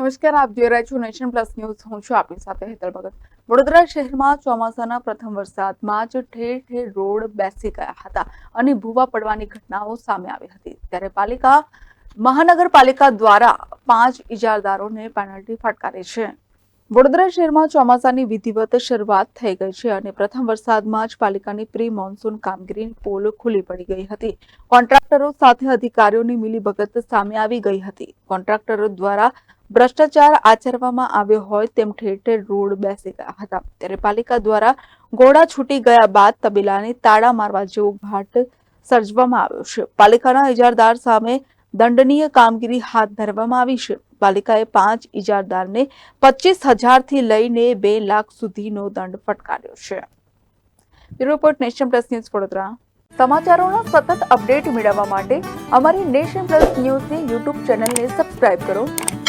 નમસ્કાર, આપ જોઈ રહ્યા છો નેશન પ્લસ ન્યૂઝ. હું છું આપની સાથે હેતલ ભગત. વડોદરા શહેરમાં ચોમાસાના પ્રથમ વરસાદમાં જ ઠેર ઠેર રોડ બેસી ગયા હતા અને ભૂવા પડવાની ઘટનાઓ સામે આવી હતી. ત્યારે પાલિકા, મહાનગરપાલિકા દ્વારા પાંચ ઇજારદારોને પેનલ્ટી ફટકારી છે. વડોદરા શહેરમાં ચોમાસાની વિધિવત શરૂઆત થઈ ગઈ છે અને પ્રથમ વરસાદમાં જ પાલિકાની પ્રી મોન્સૂન કામગીરીની પોલ ખુલ્લી પડી ગઈ હતી. કોન્ટ્રાક્ટરો સાથે અધિકારીઓની મિલીભગત સામે આવી ગઈ હતી. કોન્ટ્રાક્ટરો દ્વારા ભ્રષ્ટાચાર આચરવામાં આવ્યો હોય તેમ ઠેર ઠેર રોડ બેસી ગયા હતા. ત્યારે પાલિકા દ્વારા ગોળા છૂટી ગયા બાદ તબેલાને તાળા મારવા જેવો ઘાટ સર્જવામાં આવ્યો છે. પાલિકાના ઇજારદાર સામે દંડનીય કામગીરી હાથ ધરવામાં આવી છે. પાલિકાએ પાંચ ઇજારદારને પચીસ હજારથી લઈને બે લાખ સુધીનો દંડ ફટકાર્યો છે. Report nation plus news Vadodara. સમાચારોના સતત અપડેટ મેળવવા માટે અમારી નેશન પ્લસ ન્યૂઝની યુટ્યુબ ચેનલને સબસ્ક્રાઇબ કરો.